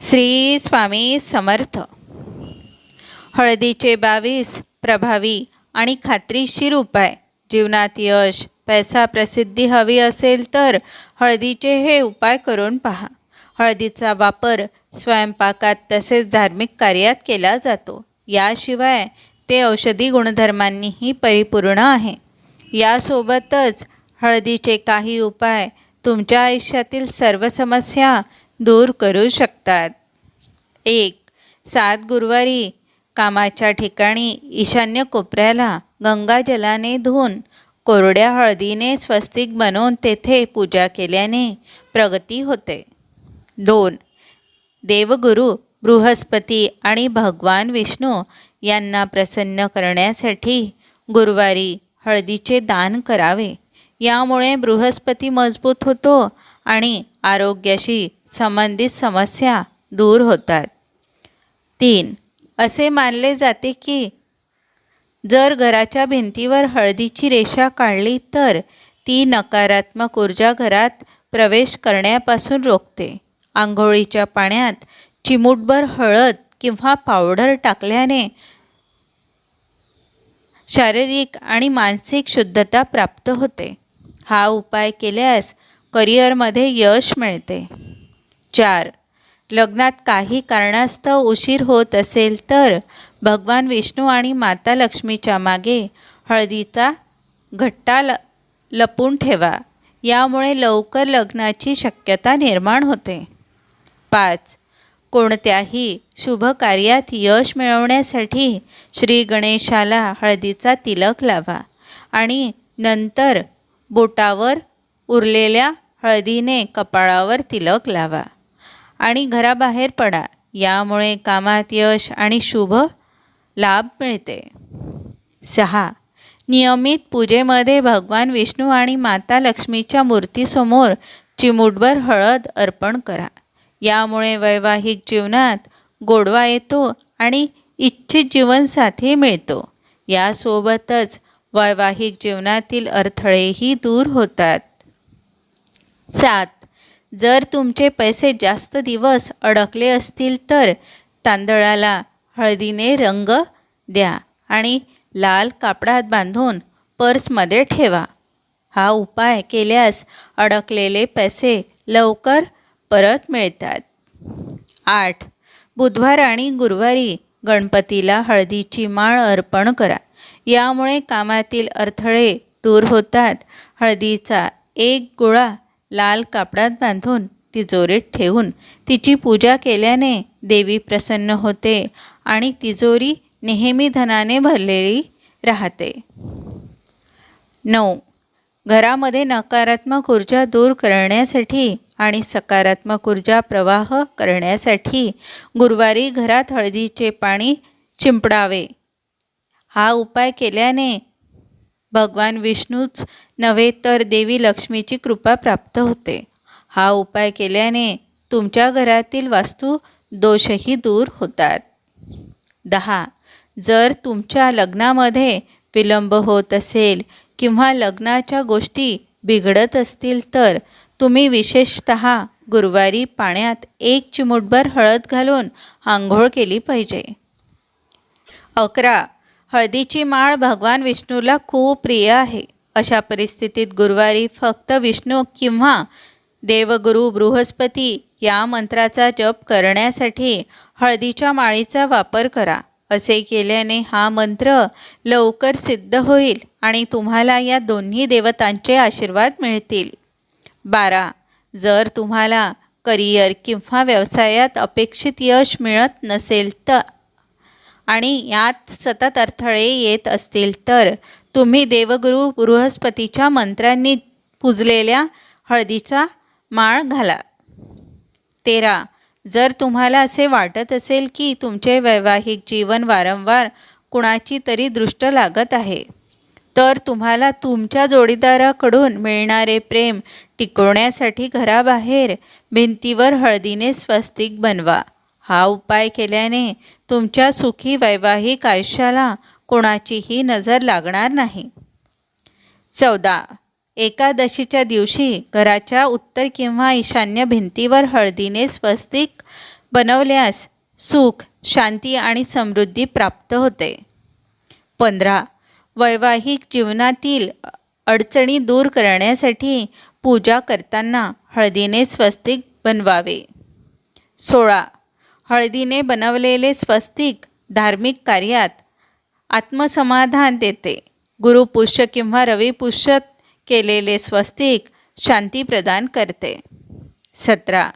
श्री स्वामी समर्थ. हळदीचे बावीस प्रभावी आणि खात्रीशीर उपाय जीवनात यश पैसा प्रसिद्धी हवी असेल तर हळदीचे हे उपाय करून पहा. हळदीचा वापर स्वयंपाकात तसेच धार्मिक कार्यात केला जातो. याशिवाय ते औषधी गुणधर्मांनीही परिपूर्ण आहे. यासोबतच हळदीचे काही उपाय तुमच्या आयुष्यातील सर्व समस्या दूर करू शकतात. एक सात गुरुवारी कामाच्या ठिकाणी ईशान्य कोपऱ्याला गंगाजलाने धुवून कोरड्या हळदीने स्वस्तिक बनवून तेथे पूजा केल्याने प्रगती होते. दोन देवगुरू बृहस्पती आणि भगवान विष्णू यांना प्रसन्न करण्यासाठी गुरुवारी हळदीचे दान करावे. यामुळे बृहस्पती मजबूत होतो आणि आरोग्याशी संबंधित समस्या दूर होतात. तीन असे मानले जाते की जर घराच्या भिंतीवर हळदीची रेषा काढली तर ती नकारात्मक ऊर्जा घरात प्रवेश करण्यापासून रोखते. आंघोळीच्या पाण्यात चिमूटभर हळद किंवा पावडर टाकल्याने शारीरिक आणि मानसिक शुद्धता प्राप्त होते. हा उपाय केल्यास करिअरमध्ये यश मिळते. चार. लग्नात काही कारणास्तव उशीर होत असेल तर भगवान विष्णू आणि माता लक्ष्मीच्या मागे हळदीचा घट्टा ल लपून ठेवा. यामुळे लवकर लग्नाची शक्यता निर्माण होते. पाच. कोणत्याही शुभ कार्यात यश मिळवण्यासाठी श्री गणेशाला हळदीचा तिलक लावा आणि नंतर बोटावर उरलेल्या हळदीने कपाळावर तिलक लावा. आणि घराबाहेर पडा. यामुळे कामात यश आणि शुभ लाभ मिळते. सहा. नियमित पूजेमध्ये भगवान विष्णू आणि माता लक्ष्मीच्या मूर्तीसमोर चिमूटभर हळद अर्पण करा. यामुळे वैवाहिक जीवनात गोडवा येतो आणि इच्छित जीवनसाथी मिळतो. यासोबतच वैवाहिक जीवनातील अडथळेही दूर होतात. सात. जर तुमचे पैसे जास्त दिवस अडकले असतील तर तांदळाला हळदीने रंग द्या आणि लाल कापडात बांधून पर्समध्ये ठेवा. हा उपाय केल्यास अडकलेले पैसे लवकर परत मिळतात. आठ. बुधवार आणि गुरुवारी गणपतीला हळदीची माळ अर्पण करा. यामुळे कामातील अडथळे दूर होतात. हळदीचा एक गोळा लाल कापडात बांधून तिजोरीत ठेवून तिची पूजा केल्याने देवी प्रसन्न होते आणि तिजोरी नेहमी धनाने भरलेली राहते. नऊ. घरामध्ये नकारात्मक ऊर्जा दूर करण्यासाठी आणि सकारात्मक ऊर्जा प्रवाह करण्यासाठी गुरुवारी घरात हळदीचे पाणी चिंपडावे. हा उपाय केल्याने भगवान विष्णूच नव्हे तर देवी लक्ष्मीची कृपा प्राप्त होते. हा उपाय केल्याने तुमच्या घरातील वास्तू दोषही दूर होतात. दहा. जर तुमच्या लग्नामध्ये विलंब होत असेल किंवा लग्नाच्या गोष्टी बिघडत असतील तर तुम्ही विशेषत गुरुवारी पाण्यात एक चिमूटभर हळद घालून आंघोळ केली पाहिजे. अकरा. हळदीची माळ भगवान विष्णूला खूप प्रिय आहे. अशा परिस्थितीत गुरुवारी फक्त विष्णू किंवा देवगुरु बृहस्पती या मंत्राचा जप करण्यासाठी हळदीच्या माळीचा वापर करा. असे केल्याने हा मंत्र लवकर सिद्ध होईल आणि तुम्हाला या दोन्ही देवतांचे आशीर्वाद मिळतील. बारा. जर तुम्हाला करिअर किंवा व्यवसायात अपेक्षित यश मिळत नसेल तर आणि यात सतत अडथळे येत असतील तर तुम्ही देवगुरु बृहस्पतीच्या मंत्रांनी पुजलेल्या हळदीचा माळ घाला. तेरा जर तुम्हाला असे वाटत असेल की तुमचे वैवाहिक जीवन वारंवार कुणाची तरी दृष्ट लागत आहे तर तुम्हाला तुमच्या जोडीदाराकडून मिळणारे प्रेम टिकवण्यासाठी घराबाहेर भिंतीवर हळदीने स्वस्तिक बनवा. हा उपाय केल्याने तुमच्या सुखी वैवाहिक आयुष्याला कोणाचीही नजर लागणार नाही. चौदा. एकादशीच्या दिवशी घराच्या उत्तर किंवा ईशान्य भिंतीवर हळदीने स्वस्तिक बनवल्यास सुख शांती आणि समृद्धी प्राप्त होते. पंधरा. वैवाहिक जीवनातील अडचणी दूर करण्यासाठी पूजा करताना हळदीने स्वस्तिक बनवावे. सोळा. हळदीने बनवलेले स्वस्तिक धार्मिक कार्यात आत्मसमाधान देते. गुरुपुष्य किंवा रविपुष्य केलेले स्वस्तिक शांती प्रदान करते. सतरा.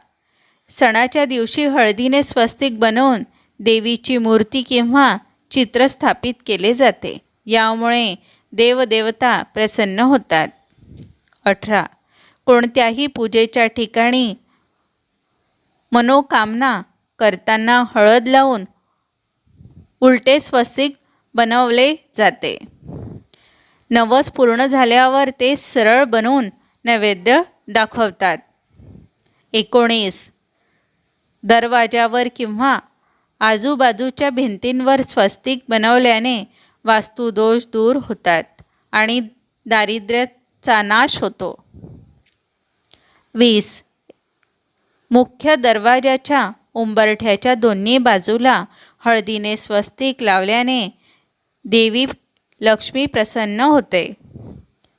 सणाच्या दिवशी हळदीने स्वस्तिक बनवून देवीची मूर्ती किंवा चित्र स्थापित केले जाते. यामुळे देवदेवता प्रसन्न होतात. अठरा. कोणत्याही पूजेच्या ठिकाणी मनोकामना करताना हळद लावून उलटे स्वस्तिक बनवले जाते. नवस पूर्ण झाल्यावर ते सरळ बनवून नैवेद्य दाखवतात. एकोणीस. दरवाजावर किंवा आजूबाजूच्या भिंतींवर स्वस्तिक बनवल्याने वास्तुदोष दूर होतात आणि दारिद्र्याचा नाश होतो. वीस. मुख्य दरवाजाच्या उंबरठ्याच्या दोन्ही बाजूला हळदीने स्वस्तिक लावल्याने देवी लक्ष्मी प्रसन्न होते.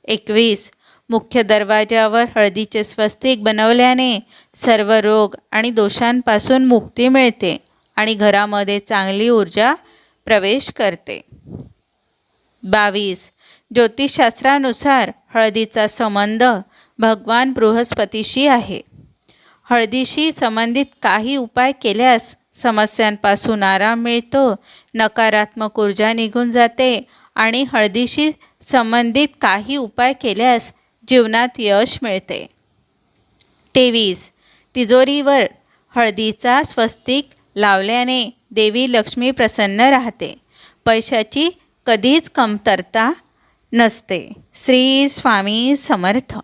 एकवीस. मुख्य दरवाजावर हळदीचे स्वस्तिक बनवल्याने सर्व रोग आणि दोषांपासून मुक्ती मिळते आणि घरामध्ये चांगली ऊर्जा प्रवेश करते. बावीस. ज्योतिषशास्त्रानुसार हळदीचा संबंध भगवान बृहस्पतीशी आहे. हळदीशी संबंधित काही उपाय केल्यास समस्यांपासून आराम मिळतो नकारात्मक ऊर्जा निघून जाते आणि हळदीशी संबंधित काही उपाय केल्यास जीवनात यश मिळते. तेवीस तिजोरीवर हळदीचा स्वस्तिक लावल्याने देवी लक्ष्मी प्रसन्न राहते. पैशाची कधीच कमतरता नसते. श्री स्वामी समर्थ.